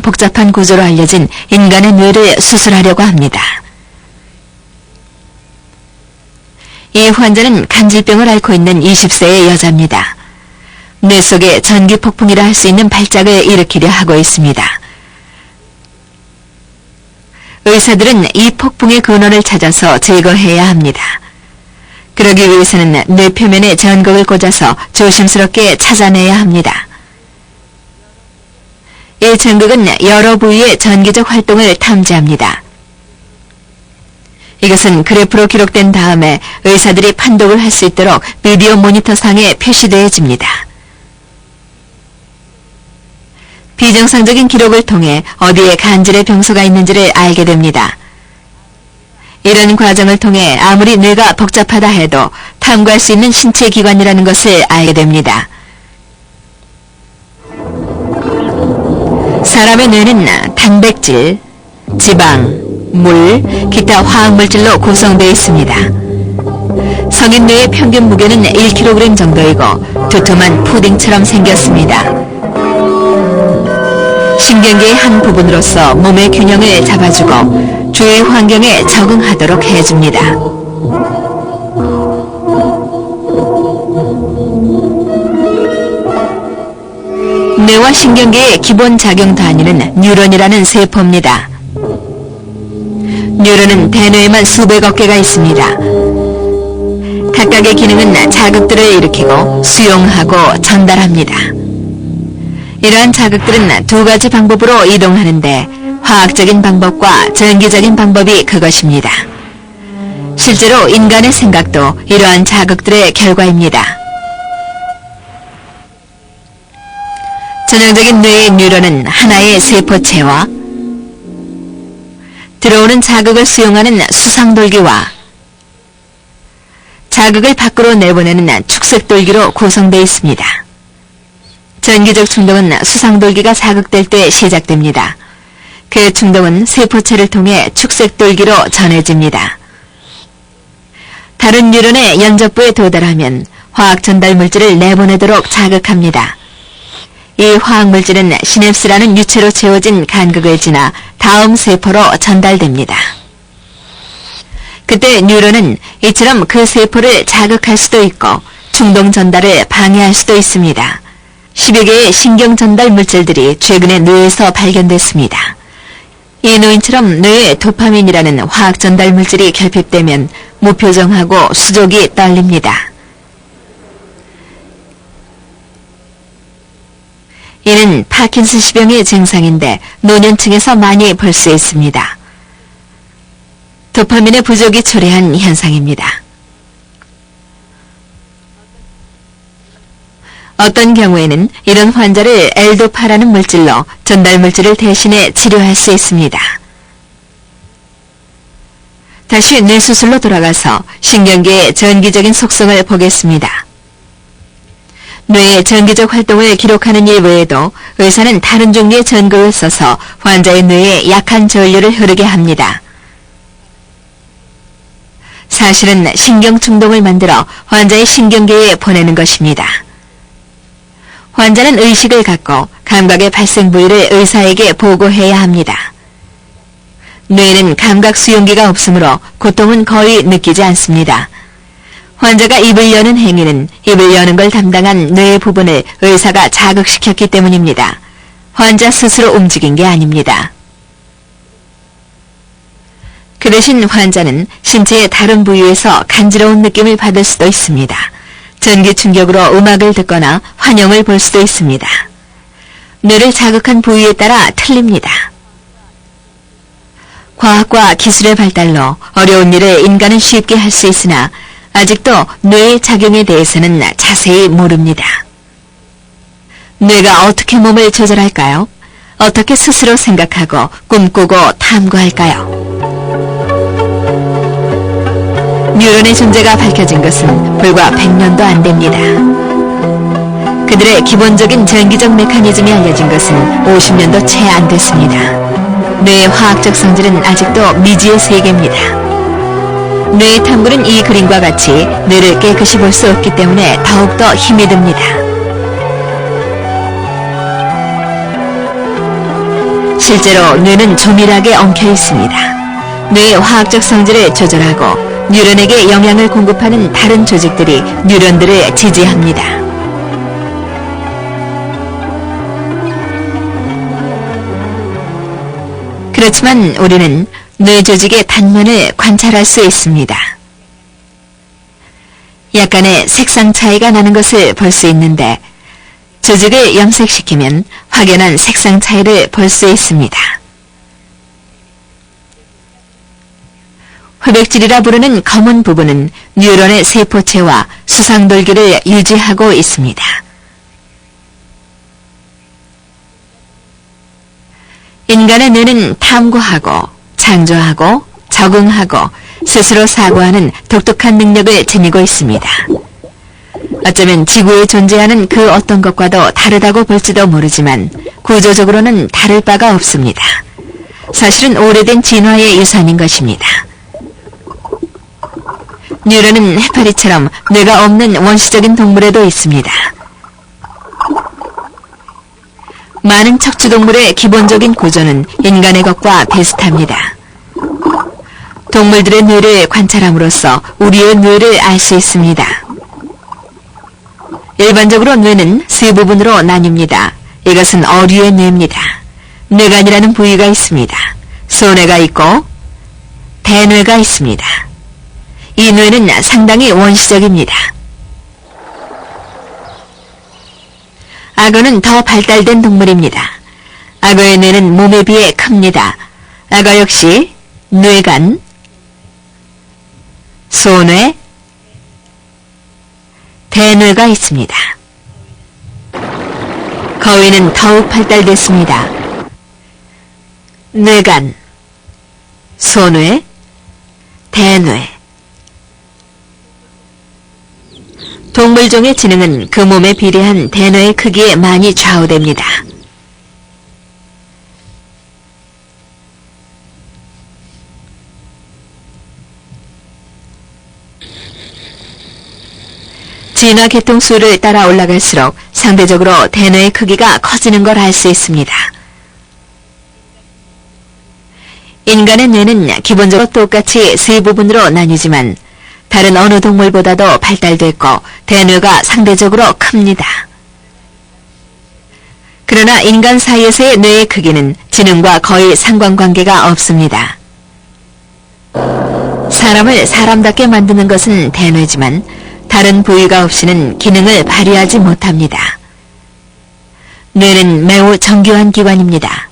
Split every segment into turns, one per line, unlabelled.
복잡한 구조로 알려진 인간의 뇌를 수술하려고 합니다. 이 환자는 간질병을 앓고 있는 20세의 여자입니다. 뇌 속에 전기 폭풍이라 할 수 있는 발작을 일으키려 하고 있습니다. 의사들은 이 폭풍의 근원을 찾아서 제거해야 합니다. 그러기 위해서는 뇌 표면에 전극을 꽂아서 조심스럽게 찾아내야 합니다. 이 전극은 여러 부위의 전기적 활동을 탐지합니다. 이것은 그래프로 기록된 다음에 의사들이 판독을 할 수 있도록 비디오 모니터상에 표시되어집니다. 비정상적인 기록을 통해 어디에 간질의 병소가 있는지를 알게 됩니다. 이런 과정을 통해 아무리 뇌가 복잡하다 해도 탐구할 수 있는 신체 기관이라는 것을 알게 됩니다. 사람의 뇌는 단백질, 지방, 물, 기타 화학물질로 구성되어 있습니다. 성인 뇌의 평균 무게는 1kg 정도이고 두툼한 푸딩처럼 생겼습니다. 신경계의 한 부분으로서 몸의 균형을 잡아주고 주위 환경에 적응하도록 해줍니다. 뇌와 신경계의 기본 작용 단위는 뉴런이라는 세포입니다. 뉴런은 대뇌에만 수백억 개가 있습니다. 각각의 기능은 자극들을 일으키고 수용하고 전달합니다. 이러한 자극들은 두 가지 방법으로 이동하는데 화학적인 방법과 전기적인 방법이 그것입니다. 실제로 인간의 생각도 이러한 자극들의 결과입니다. 전형적인 뇌의 뉴런은 하나의 세포체와 들어오는 자극을 수용하는 수상돌기와 자극을 밖으로 내보내는 축색돌기로 구성되어 있습니다. 전기적 충동은 수상돌기가 자극될 때 시작됩니다. 그 충동은 세포체를 통해 축색돌기로 전해집니다. 다른 뉴런의 연접부에 도달하면 화학 전달 물질을 내보내도록 자극합니다. 이 화학물질은 시냅스라는 유체로 채워진 간극을 지나 다음 세포로 전달됩니다. 그때 뉴런은 이처럼 그 세포를 자극할 수도 있고 충동 전달을 방해할 수도 있습니다. 10여 개의 신경 전달 물질들이 최근에 뇌에서 발견됐습니다. 이 노인처럼 뇌에 도파민이라는 화학 전달 물질이 결핍되면 무표정하고 수족이 떨립니다. 이는 파킨슨 시병의 증상인데 노년층에서 많이 볼 수 있습니다. 도파민의 부족이 초래한 현상입니다. 어떤 경우에는 이런 환자를 엘도파라는 물질로 전달 물질을 대신해 치료할 수 있습니다. 다시 뇌수술로 돌아가서 신경계의 전기적인 속성을 보겠습니다. 뇌의 전기적 활동을 기록하는 일 외에도 의사는 다른 종류의 전극을 써서 환자의 뇌에 약한 전류를 흐르게 합니다. 사실은 신경 충동을 만들어 환자의 신경계에 보내는 것입니다. 환자는 의식을 갖고 감각의 발생 부위를 의사에게 보고해야 합니다. 뇌는 감각 수용기가 없으므로 고통은 거의 느끼지 않습니다. 환자가 입을 여는 행위는 입을 여는 걸 담당한 뇌 부분을 의사가 자극시켰기 때문입니다. 환자 스스로 움직인 게 아닙니다. 그 대신 환자는 신체의 다른 부위에서 간지러운 느낌을 받을 수도 있습니다. 전기 충격으로 음악을 듣거나 환영을 볼 수도 있습니다. 뇌를 자극한 부위에 따라 틀립니다. 과학과 기술의 발달로 어려운 일을 인간은 쉽게 할 수 있으나 아직도 뇌의 작용에 대해서는 자세히 모릅니다. 뇌가 어떻게 몸을 조절할까요? 어떻게 스스로 생각하고 꿈꾸고 탐구할까요? 뉴런의 존재가 밝혀진 것은 불과 100년도 안 됩니다. 그들의 기본적인 전기적 메커니즘이 알려진 것은 50년도 채 안 됐습니다. 뇌의 화학적 성질은 아직도 미지의 세계입니다. 뇌의 탐구는 이 그림과 같이 뇌를 깨끗이 볼 수 없기 때문에 더욱더 힘이 듭니다. 실제로 뇌는 조밀하게 엉켜 있습니다. 뇌의 화학적 성질을 조절하고 뉴런에게 영향을 공급하는 다른 조직들이 뉴런들을 지지합니다. 그렇지만 우리는 뇌 조직의 단면을 관찰할 수 있습니다. 약간의 색상 차이가 나는 것을 볼 수 있는데 조직을 염색시키면 확연한 색상 차이를 볼 수 있습니다. 회백질이라 부르는 검은 부분은 뉴런의 세포체와 수상돌기를 유지하고 있습니다. 인간의 뇌는 탐구하고 창조하고 적응하고 스스로 사고하는 독특한 능력을 지니고 있습니다. 어쩌면 지구에 존재하는 그 어떤 것과도 다르다고 볼지도 모르지만 구조적으로는 다를 바가 없습니다. 사실은 오래된 진화의 유산인 것입니다. 뉴런은 해파리처럼 뇌가 없는 원시적인 동물에도 있습니다. 많은 척추동물의 기본적인 구조는 인간의 것과 비슷합니다. 동물들의 뇌를 관찰함으로써 우리의 뇌를 알 수 있습니다. 일반적으로 뇌는 세 부분으로 나뉩니다. 이것은 어류의 뇌입니다. 뇌간이라는 부위가 있습니다. 소뇌가 있고 대뇌가 있습니다. 이 뇌는 상당히 원시적입니다. 악어는 더 발달된 동물입니다. 악어의 뇌는 몸에 비해 큽니다. 악어 역시 뇌간, 소뇌, 대뇌가 있습니다. 거위는 더욱 발달됐습니다. 뇌간, 소뇌, 대뇌. 동물종의 지능은 그 몸에 비례한 대뇌의 크기에 많이 좌우됩니다. 진화 계통수를 따라 올라갈수록 상대적으로 대뇌의 크기가 커지는 걸 알 수 있습니다. 인간의 뇌는 기본적으로 똑같이 세 부분으로 나뉘지만 다른 어느 동물보다도 발달됐고 대뇌가 상대적으로 큽니다. 그러나 인간 사이에서의 뇌의 크기는 지능과 거의 상관관계가 없습니다. 사람을 사람답게 만드는 것은 대뇌지만 다른 부위가 없이는 기능을 발휘하지 못합니다. 뇌는 매우 정교한 기관입니다.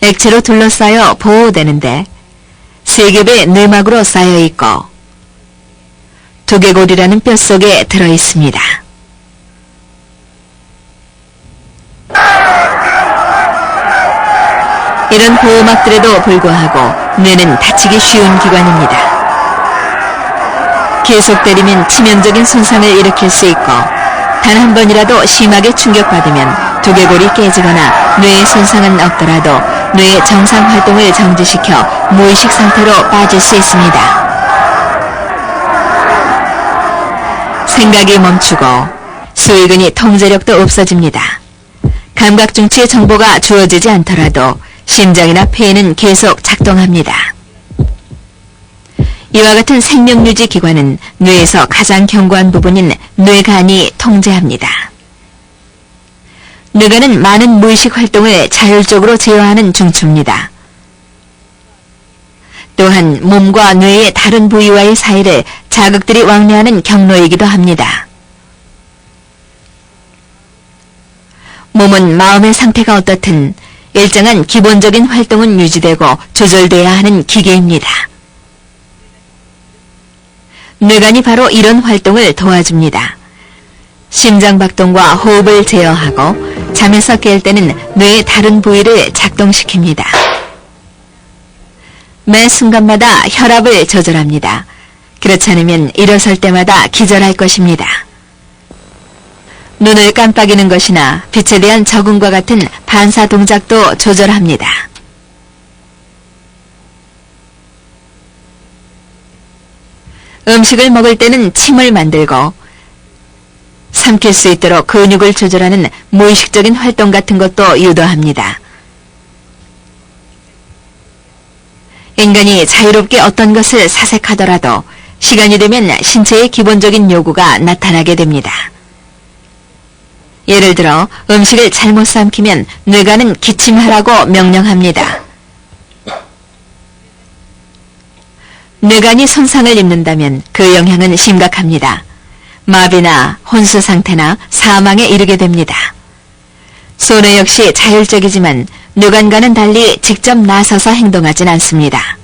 액체로 둘러싸여 보호되는데 세 겹의 뇌막으로 쌓여 있고 두개골이라는 뼛속에 들어 있습니다. 이런 보호막들에도 불구하고 뇌는 다치기 쉬운 기관입니다. 계속 때리면 치명적인 손상을 일으킬 수 있고 단 한 번이라도 심하게 충격받으면 두개골이 깨지거나 뇌의 손상은 없더라도 뇌의 정상 활동을 정지시켜 무의식 상태로 빠질 수 있습니다. 생각이 멈추고 수익은이 통제력도 없어집니다. 감각 중추의 정보가 주어지지 않더라도 심장이나 폐에는 계속 작동합니다. 이와 같은 생명유지 기관은 뇌에서 가장 견고한 부분인 뇌간이 통제합니다. 뇌간은 많은 무의식 활동을 자율적으로 제어하는 중추입니다. 또한 몸과 뇌의 다른 부위와의 사이를 자극들이 왕래하는 경로이기도 합니다. 몸은 마음의 상태가 어떻든 일정한 기본적인 활동은 유지되고 조절돼야 하는 기계입니다. 뇌간이 바로 이런 활동을 도와줍니다. 심장박동과 호흡을 제어하고 잠에서 깰 때는 뇌의 다른 부위를 작동시킵니다. 매 순간마다 혈압을 조절합니다. 그렇지 않으면 일어설 때마다 기절할 것입니다. 눈을 깜빡이는 것이나 빛에 대한 적응과 같은 반사 동작도 조절합니다. 음식을 먹을 때는 침을 만들고 삼킬 수 있도록 근육을 조절하는 무의식적인 활동 같은 것도 유도합니다. 인간이 자유롭게 어떤 것을 사색하더라도 시간이 되면 신체의 기본적인 요구가 나타나게 됩니다. 예를 들어 음식을 잘못 삼키면 뇌가는 기침하라고 명령합니다. 뇌간이 손상을 입는다면 그 영향은 심각합니다. 마비나 혼수 상태나 사망에 이르게 됩니다. 소뇌 역시 자율적이지만 뇌간과는 달리 직접 나서서 행동하진 않습니다.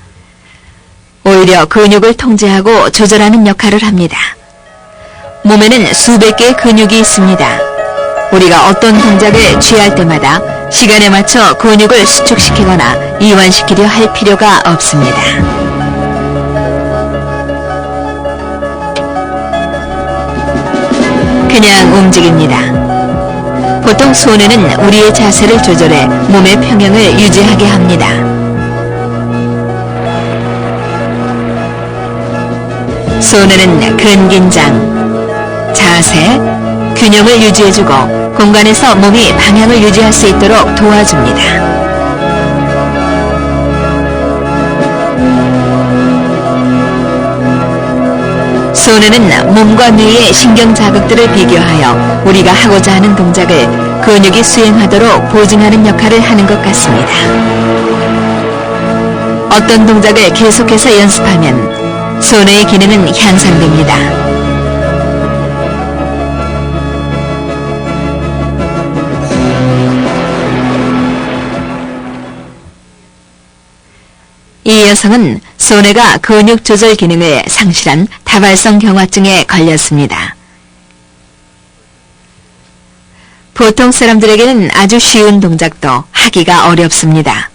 오히려 근육을 통제하고 조절하는 역할을 합니다. 몸에는 수백 개의 근육이 있습니다. 우리가 어떤 동작을 취할 때마다 시간에 맞춰 근육을 수축시키거나 이완시키려 할 필요가 없습니다. 그냥 움직입니다. 보통 손에는 우리의 자세를 조절해 몸의 평형을 유지하게 합니다. 손에는 근긴장, 자세, 균형을 유지해주고 공간에서 몸이 방향을 유지할 수 있도록 도와줍니다. 손에는 몸과 뇌의 신경 자극들을 비교하여 우리가 하고자 하는 동작을 근육이 수행하도록 보증하는 역할을 하는 것 같습니다. 어떤 동작을 계속해서 연습하면 손의 기능은 향상됩니다. 이 여성은 손해가 근육 조절 기능을 상실한 다발성 경화증에 걸렸습니다. 보통 사람들에게는 아주 쉬운 동작도 하기가 어렵습니다.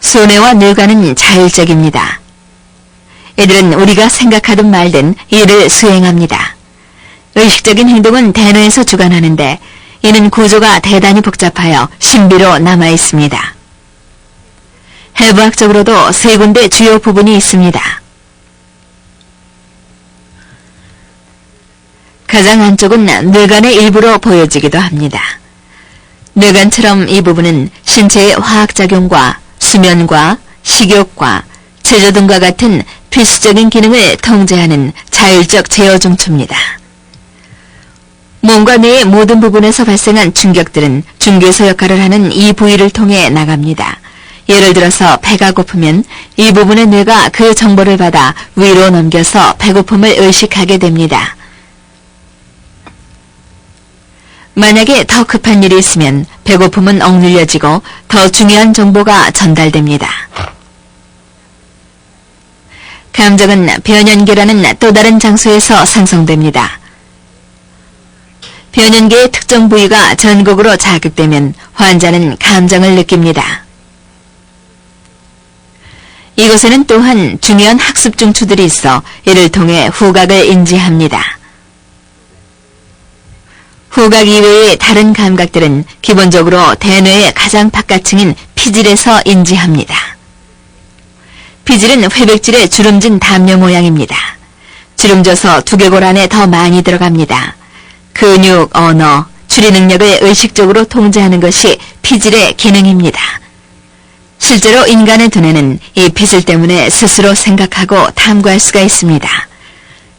손해와 뇌관은 자율적입니다. 이들은 우리가 생각하든 말든 일을 수행합니다. 의식적인 행동은 대뇌에서 주관하는데 이는 구조가 대단히 복잡하여 신비로 남아 있습니다. 해부학적으로도 세 군데 주요 부분이 있습니다. 가장 안쪽은 뇌관의 일부로 보여지기도 합니다. 뇌관처럼 이 부분은 신체의 화학작용과 수면과 식욕과 체조 등과 같은 필수적인 기능을 통제하는 자율적 제어 중추입니다. 몸과 뇌의 모든 부분에서 발생한 충격들은 중개소 역할을 하는 이 부위를 통해 나갑니다. 예를 들어서 배가 고프면 이 부분의 뇌가 그 정보를 받아 위로 넘겨서 배고픔을 의식하게 됩니다. 만약에 더 급한 일이 있으면 배고픔은 억눌려지고 더 중요한 정보가 전달됩니다. 감정은 변연계라는 또 다른 장소에서 상성됩니다. 변연계의 특정 부위가 전극으로 자극되면 환자는 감정을 느낍니다. 이곳에는 또한 중요한 학습 중추들이 있어 이를 통해 후각을 인지합니다. 후각 이외의 다른 감각들은 기본적으로 대뇌의 가장 바깥층인 피질에서 인지합니다. 피질은 회백질의 주름진 담요 모양입니다. 주름져서 두개골 안에 더 많이 들어갑니다. 근육, 언어, 추리 능력을 의식적으로 통제하는 것이 피질의 기능입니다. 실제로 인간의 두뇌는 이 피질 때문에 스스로 생각하고 탐구할 수가 있습니다.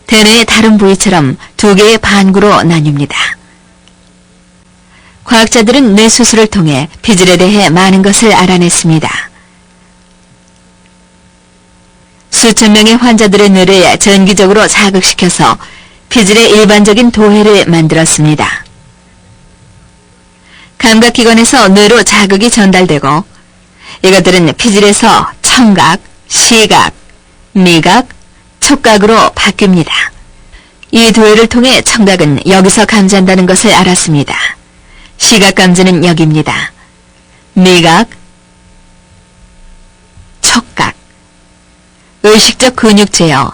대뇌의 다른 부위처럼 두 개의 반구로 나뉩니다. 과학자들은 뇌수술을 통해 피질에 대해 많은 것을 알아냈습니다. 수천 명의 환자들의 뇌를 전기적으로 자극시켜서 피질의 일반적인 도해를 만들었습니다. 감각기관에서 뇌로 자극이 전달되고 이것들은 피질에서 청각, 시각, 미각, 촉각으로 바뀝니다. 이 도해를 통해 청각은 여기서 감지한다는 것을 알았습니다. 시각 감지는 여기입니다. 미각, 촉각, 의식적 근육 제어,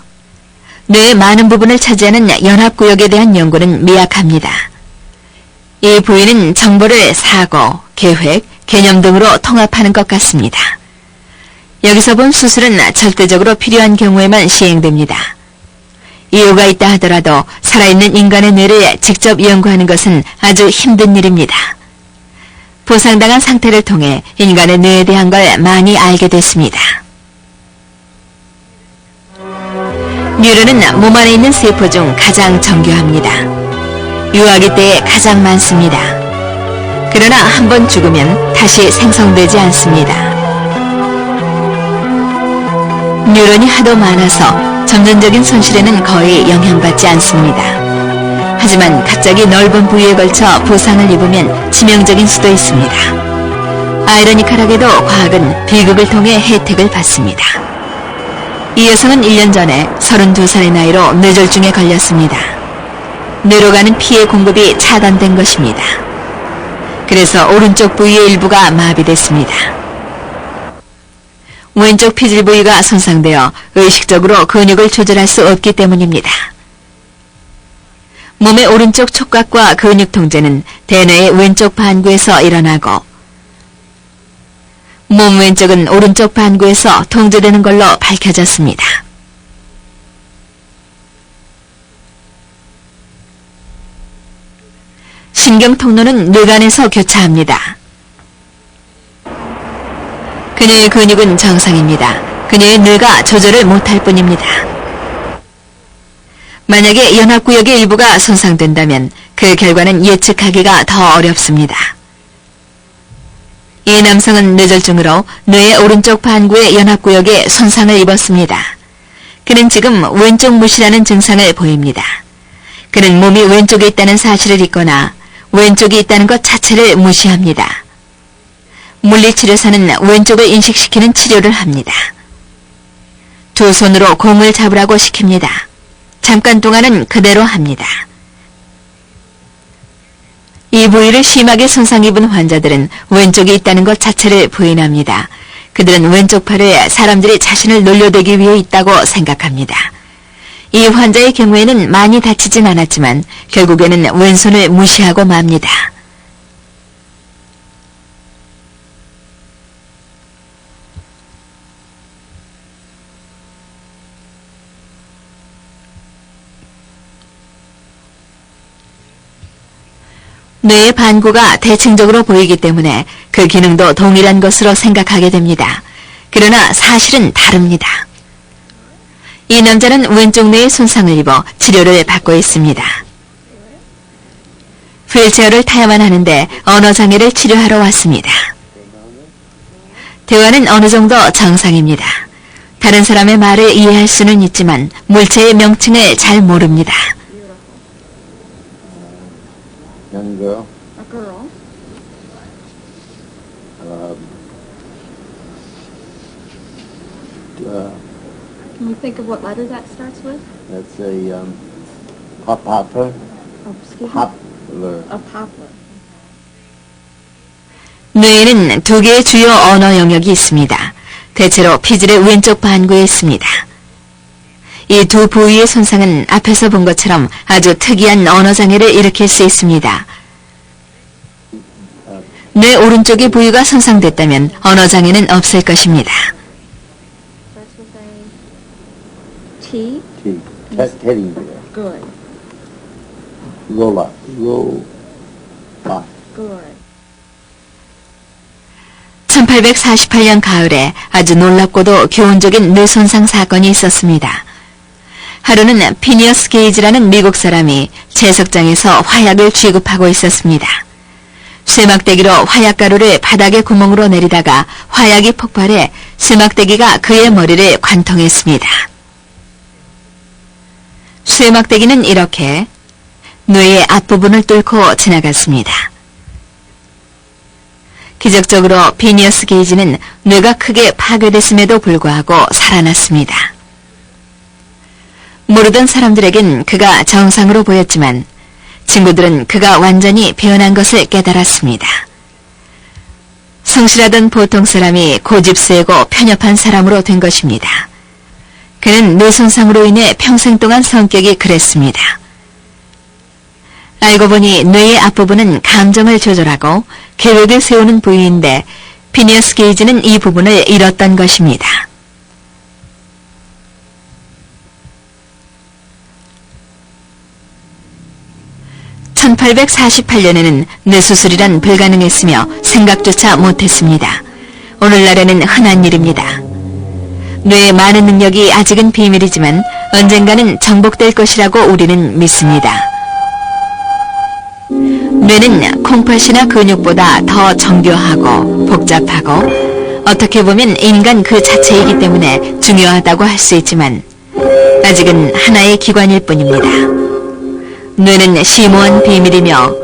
뇌의 많은 부분을 차지하는 연합구역에 대한 연구는 미약합니다. 이 부위는 정보를 사고, 계획, 개념 등으로 통합하는 것 같습니다. 여기서 본 수술은 절대적으로 필요한 경우에만 시행됩니다. 이유가 있다 하더라도 살아있는 인간의 뇌를 직접 연구하는 것은 아주 힘든 일입니다. 부상당한 상태를 통해 인간의 뇌에 대한 걸 많이 알게 됐습니다. 뉴런은 몸 안에 있는 세포 중 가장 정교합니다. 유아기 때에 가장 많습니다. 그러나 한 번 죽으면 다시 생성되지 않습니다. 뉴런이 하도 많아서 점진적인 손실에는 거의 영향받지 않습니다. 하지만 갑자기 넓은 부위에 걸쳐 부상을 입으면 치명적인 수도 있습니다. 아이러니컬하게도 과학은 비극을 통해 혜택을 받습니다. 이 여성은 1년 전에 32살의 나이로 뇌졸중에 걸렸습니다. 뇌로 가는 피의 공급이 차단된 것입니다. 그래서 오른쪽 부위의 일부가 마비됐습니다. 왼쪽 피질 부위가 손상되어 의식적으로 근육을 조절할 수 없기 때문입니다. 몸의 오른쪽 촉각과 근육 통제는 대뇌의 왼쪽 반구에서 일어나고 몸 왼쪽은 오른쪽 반구에서 통제되는 걸로 밝혀졌습니다. 신경 통로는 뇌간에서 교차합니다. 그녀의 근육은 정상입니다. 그녀의 뇌가 조절을 못할 뿐입니다. 만약에 연합구역의 일부가 손상된다면 그 결과는 예측하기가 더 어렵습니다. 이 남성은 뇌졸중으로 뇌의 오른쪽 반구의 연합구역에 손상을 입었습니다. 그는 지금 왼쪽 무시라는 증상을 보입니다. 그는 몸이 왼쪽에 있다는 사실을 잊거나 왼쪽이 있다는 것 자체를 무시합니다. 물리치료사는 왼쪽을 인식시키는 치료를 합니다. 두 손으로 공을 잡으라고 시킵니다. 잠깐 동안은 그대로 합니다. 이 부위를 심하게 손상 입은 환자들은 왼쪽에 있다는 것 자체를 부인합니다. 그들은 왼쪽 팔에 사람들이 자신을 놀려대기 위해 있다고 생각합니다. 이 환자의 경우에는 많이 다치진 않았지만 결국에는 왼손을 무시하고 맙니다. 뇌의 반구가 대칭적으로 보이기 때문에 그 기능도 동일한 것으로 생각하게 됩니다. 그러나 사실은 다릅니다. 이 남자는 왼쪽 뇌에 손상을 입어 치료를 받고 있습니다. 휠체어를 타야만 하는데 언어장애를 치료하러 왔습니다. 대화는 어느 정도 정상입니다. 다른 사람의 말을 이해할 수는 있지만 물체의 명칭을 잘 모릅니다.
Young girl.
A girl.
Um, uh,
Can you think of what letter that starts with?
that's a um, pop popper.
Oh, excuse me.
Poplar.
A poplar.
뇌에는 두 개의 주요 언어 영역이 있습니다. 대체로 피질의 왼쪽 반구에 있습니다. 이 두 부위의 손상은 앞에서 본 것처럼 아주 특이한 언어 장애를 일으킬 수 있습니다. 뇌 오른쪽의 부위가 손상됐다면 언어 장애는 없을 것입니다.
T.
T.
Good.
Lola. Lola.
Good.
1848년 가을에 아주 놀랍고도 교훈적인 뇌 손상 사건이 있었습니다. 하루는 피니어스 게이지라는 미국 사람이 채석장에서 화약을 취급하고 있었습니다. 쇠막대기로 화약가루를 바닥의 구멍으로 내리다가 화약이 폭발해 쇠막대기가 그의 머리를 관통했습니다. 쇠막대기는 이렇게 뇌의 앞부분을 뚫고 지나갔습니다. 기적적으로 비니어스 게이지는 뇌가 크게 파괴됐음에도 불구하고 살아났습니다. 모르던 사람들에겐 그가 정상으로 보였지만 친구들은 그가 완전히 변한 것을 깨달았습니다. 성실하던 보통 사람이 고집세고 편협한 사람으로 된 것입니다. 그는 뇌손상으로 인해 평생 동안 성격이 그랬습니다. 알고 보니 뇌의 앞부분은 감정을 조절하고 계획을 세우는 부위인데 피니어스 게이지는 이 부분을 잃었던 것입니다. (1848년에는) 뇌수술이란 불가능했으며 생각조차 못했습니다. 오늘날에는 흔한 일입니다. 뇌의 많은 능력이 아직은 비밀이지만 언젠가는 정복될 것이라고 우리는 믿습니다. 뇌는 콩팥이나 근육보다 더 정교하고 복잡하고 어떻게 보면 인간 그 자체이기 때문에 중요하다고 할 수 있지만 아직은 하나의 기관일 뿐입니다. 뇌는 심오한 비밀이며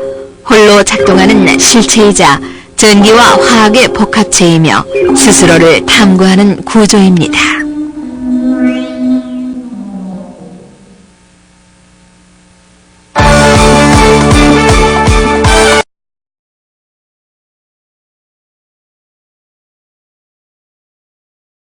홀로 작동하는 실체이자 전기와 화학의 복합체이며 스스로를 탐구하는 구조입니다.